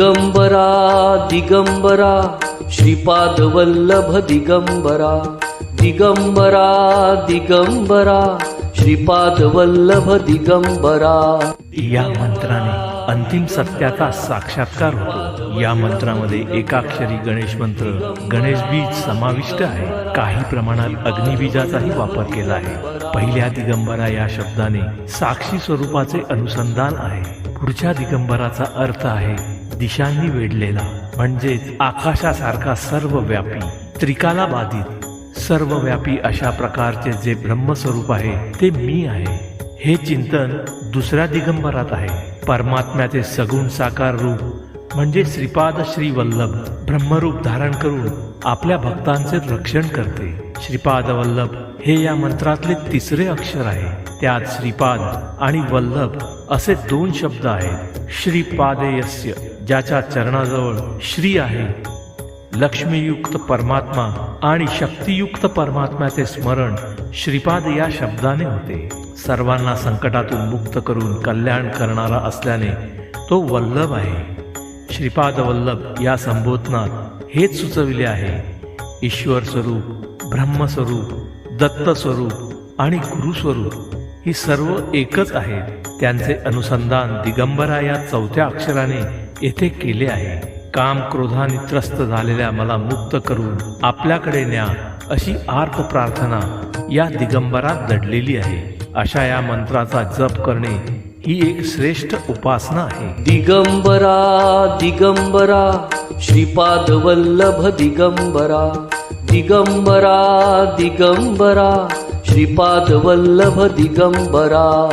दिगंबरा दिगंबरा श्रीपाद वल्लभ दिगंबरा दिगंबरा दिगंबरा श्रीपाद वल्लभ दिगंबरा। या मंत्राने अंतिम सत्याचा साक्षात्कार होतो. या मंत्रामध्ये एकाक्षरी गणेश मंत्र गणेश बीज समाविष्ट आहे. काही प्रमाणात अग्निबीजाचाही वापर केला आहे. पहिल्या दिगंबरा या शब्दाने साक्षी स्वरूपाचे अनुसंधान आहे. पुढच्या दिगंबराचा अर्थ आहे दिशांनी वेढलेला म्हणजेच आकाशासारखा सर्वव्यापी त्रिकाला बाधित सर्वव्यापी अशा प्रकारचे जे ब्रह्मस्वरूप आहे ते मी आहे. हे चिंतन दुसऱ्या दिगंबरात आहे. परमात्म्याचे सगुण साकार रूप म्हणजे श्रीपाद श्री वल्लभ ब्रह्मरूप धारण करून आपल्या भक्तांचे रक्षण करते. श्रीपाद वल्लभ हे या मंत्रातले तिसरे अक्षर आहे. त्यात श्रीपाद आणि वल्लभ असे दोन शब्द आहेत. श्रीपादेयस्य ज्याच्या चरणाजवळ श्री आहे. लक्ष्मीयुक्त परमात्मा आणि शक्तियुक्त परमात्म्याचे स्मरण श्रीपाद या शब्दाने होते. सर्वांना संकटातून मुक्त करून कल्याण करणारा असल्याने तो वल्लभ आहे. श्रीपाद वल्लभ या संबोधनात हेच सुचविले आहे. ईश्वर स्वरूप ब्रह्मस्वरूप दत्त स्वरूप आणि गुरुस्वरूप ही सर्व एकच आहेत त्यांचे अनुसंधान दिगंबरा या चौथ्या अक्षराने येथे केले आहे. काम क्रोधाने त्रस्त झालेल्या मला मुक्त करून आपल्याकडे न्या अशी आर्त प्रार्थना या दिगंबरात दडलेली आहे. अशा या मंत्राचा जप करणे ही एक श्रेष्ठ उपासना आहे. दिगंबरा दिगंबरा श्रीपाद वल्लभ दिगंबरा. दिगंबरा दिगंबरा श्रीपाद वल्लभ दिगंबरा।